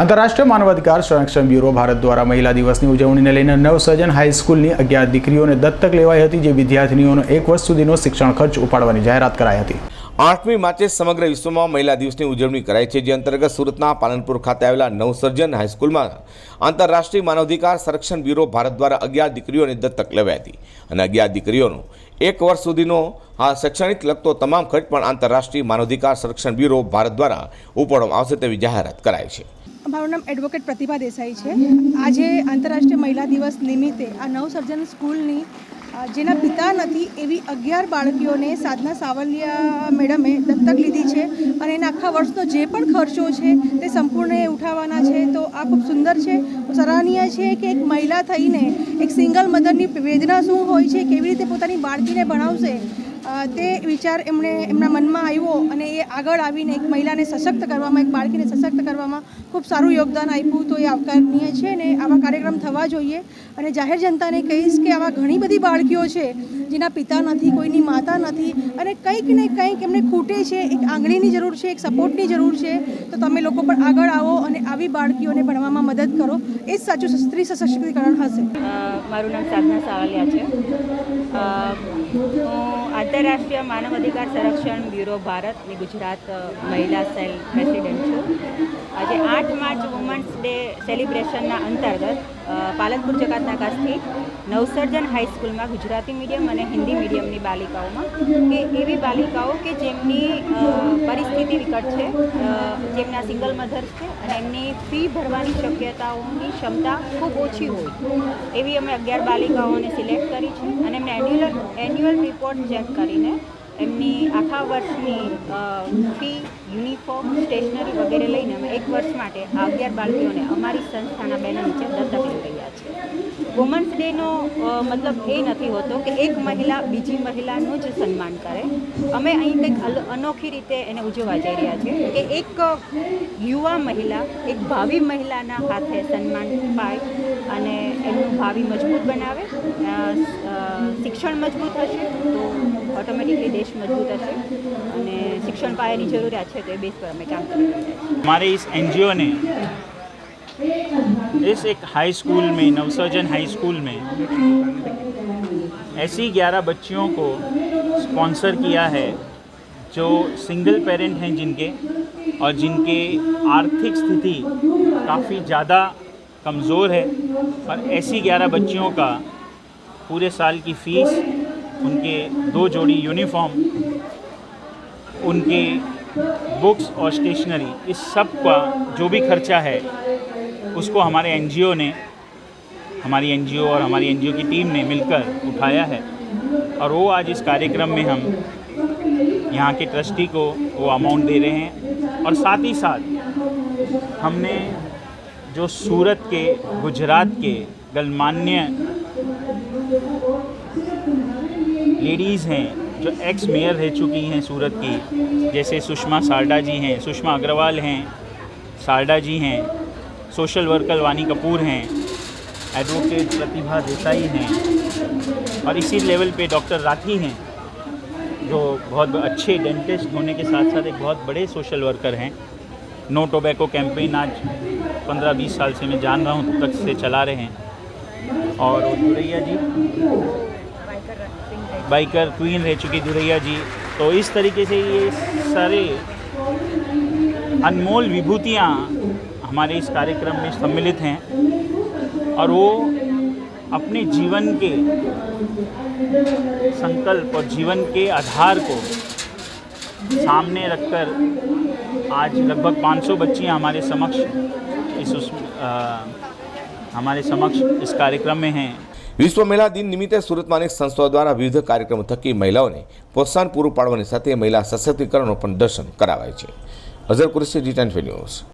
આંતરરાષ્ટ્રીય માનવાધિકાર સંરક્ષણ બ્યુરો ભારત દ્વારા મહિલા દિવસની ઉજવણીને લઈને નવસર્જન હાઈસ્કૂલની અગિયાર દીકરીઓને દત્તક લેવાઈ હતી જે વિદ્યાર્થીનીઓનો એક વર્ષ સુધીનો શિક્ષણ ખર્ચ ઉપાડવાની જાહેરાત કરાઈ હતી. આઠમી માર્ચે સમગ્ર વિશ્વમાં મહિલા દિવસની ઉજવણી કરાઈ છે, જે અંતર્ગત સુરતના પાલનપુર ખાતે આવેલા નવસર્જન હાઈસ્કૂલમાં આંતરરાષ્ટ્રીય માનવાધિકાર સંરક્ષણ બ્યુરો ભારત દ્વારા અગિયાર દીકરીઓને દત્તક લેવાઈ હતી અને અગિયાર દીકરીઓનો એક વર્ષ સુધીનો આ શૈક્ષણિક લગતો તમામ ખર્ચ પણ આંતરરાષ્ટ્રીય માનવાધિકાર સંરક્ષણ બ્યુરો ભારત દ્વારા ઉપાડવામાં આવશે તેવી જાહેરાત કરાઈ છે. મારું નામ એડવોકેટ પ્રતિભા દેસાઈ છે. આજે આંતરરાષ્ટ્રીય મહિલા દિવસ નિમિત્તે આ નવસર્જન સ્કૂલની જેના પિતા નથી એવી અગિયાર બાળકીઓને સાધના સાવલિયા મેડમે દત્તક લીધી છે અને એના આખા વર્ષનો જે પણ ખર્ચો છે તે સંપૂર્ણ ઉઠાવવાના છે. તો આ ખૂબ સુંદર છે. સરાહનીય છે કે એક મહિલા થઈને એક સિંગલ મધરની વેદના શું હોય છે, કેવી રીતે પોતાની બાળકીને ભણાવશે? તે વિચાર એમણે એમના મનમાં આવ્યો અને એ આગળ આવીને એક મહિલાને સશક્ત કરવામાં, એક બાળકીને સશક્ત કરવામાં ખૂબ સારું યોગદાન આપ્યું. તો એ આવકારનીય છે ને આવા કાર્યક્રમ થવા જોઈએ. અને જાહેર જનતાને કહીશ કે આવા ઘણી બધી બાળકીઓ છે, જેના પિતા નથી, કોઈની માતા નથી અને કંઈક ને કંઈક એમને ખૂટે છે. એક આંગળીની જરૂર છે, એક સપોર્ટની જરૂર છે. તો તમે લોકો પણ આગળ આવો અને આવી બાળકીઓને ભણવામાં મદદ કરો. એ જ સાચું સ્ત્રી સશક્તિકરણ હશે. મારું નામ સાધના સાવલિયા છે. આંતરરાષ્ટ્રીય માનવ અધિકાર સંરક્ષણ બ્યુરો ભારતની ગુજરાત મહિલા સેલ પ્રેસિડેન્ટ છું. આજે આઠ માર્ચ વુમન્સ ડે સેલિબ્રેશનના અંતર્ગત પાલનપુર જકાતના કાશથી નવસર્જન હાઈસ્કૂલમાં ગુજરાતી મીડિયમ અને હિન્દી મીડિયમની બાલિકાઓમાં કે એવી બાલિકાઓ કે જેમની અ, વિકટ છે. જેમના સિંગલ મધર્સ છે અને એમની ફી ભરવાની શક્યતાઓની ક્ષમતા ખૂબ ઓછી હોય. એવી અમે અગિયાર બાલિકાઓને સિલેક્ટ કરી છે અને એમને એન્યુઅલ એન્યુઅલ રિપોર્ટ ચેક કરીને એમની આખા વર્ષની ફી યુનિફોર્મ સ્ટેશનરી વગેરે લઈને અમે એક વર્ષ માટે આ અગિયાર બાળકીઓને અમારી સંસ્થાના બેનર નીચે દત્તક લઈ રહ્યા છે વુમન્સ ડેનો મતલબ એ નથી હોતો કે એક મહિલા બીજી મહિલાનું જ સન્માન કરે. અમે અહીં કંઈક અનોખી રીતે એને ઉજવવા જઈ રહ્યા છીએ કે એક યુવા મહિલા, એક ભાવિ મહિલાના હાથે સન્માન પાય અને એનું ભાવિ મજબૂત બનાવે. શિક્ષણ મજબૂત હશે તો ઓટોમેટિકલી દેશ મજબૂત હશે અને શિક્ષણ પાયાની જરૂરિયાત છે તો એ બેસ પર અમે કામ કરી રહ્યા એન મારી એનજીઓને इस एक हाई स्कूल में, नवसर्जन हाई स्कूल में, ऐसी ग्यारह बच्चियों को स्पॉन्सर किया है, जो सिंगल पेरेंट हैं जिनके, और जिनके आर्थिक स्थिति काफ़ी ज़्यादा कमज़ोर है, और ऐसी ग्यारह बच्चियों का पूरे साल की फ़ीस उनके दो जोड़ी यूनिफॉर्म उनके बुक्स और स्टेशनरी इस सब का जो भी खर्चा है उसको हमारे एनजीओ ने, हमारी एनजीओ और हमारी एनजीओ की टीम ने मिलकर उठाया है। और वो आज इस कार्यक्रम में हम यहाँ के ट्रस्टी को वो अमाउंट दे रहे हैं। और साथ ही साथ हमने जो सूरत के, गुजरात के गणमान्य लेडीज़ हैं, जो एक्स मेयर रह चुकी हैं सूरत की, जैसे सुषमा सारडा जी हैं, सुषमा अग्रवाल हैं सारडा जी हैं सोशल वर्कर वानी कपूर हैं एडवोकेट प्रतिभा देसाई हैं, और इसी लेवल पे डॉक्टर राठी हैं, जो बहुत अच्छे डेंटिस्ट होने के साथ साथ एक बहुत बड़े सोशल वर्कर हैं। नो टोबैको कैंपेन आज 15-20 साल से मैं जान रहा हूँ, तब तक से चला रहे हैं। और दुरैया जी। बाइकर क्वीन रह चुकी दुरैया जी। तो इस तरीके से ये सारे अनमोल विभूतियाँ हमारे इस कार्यक्रम में सम्मिलित हैं और वो अपने जीवन के संकल्प और जीवन के आधार को सामने रखकर आज लगभग 500 बच्चियाँ हमारे समक्ष इस उस अ, हमारे समक्ष इस कार्यक्रम में हैं વિશ્વ મહિલા દિન નિમિત્તે સુરતમાં અનેક સંસ્થાઓ દ્વારા વિવિધ કાર્યક્રમો થકી મહિલાઓને પ્રોત્સાહન પૂરું પાડવાની સાથે મહિલા સશક્તિકરણનો પણ દર્શન કરાવાય છે અઝર કુરેશી જી ટેન ન્યૂઝ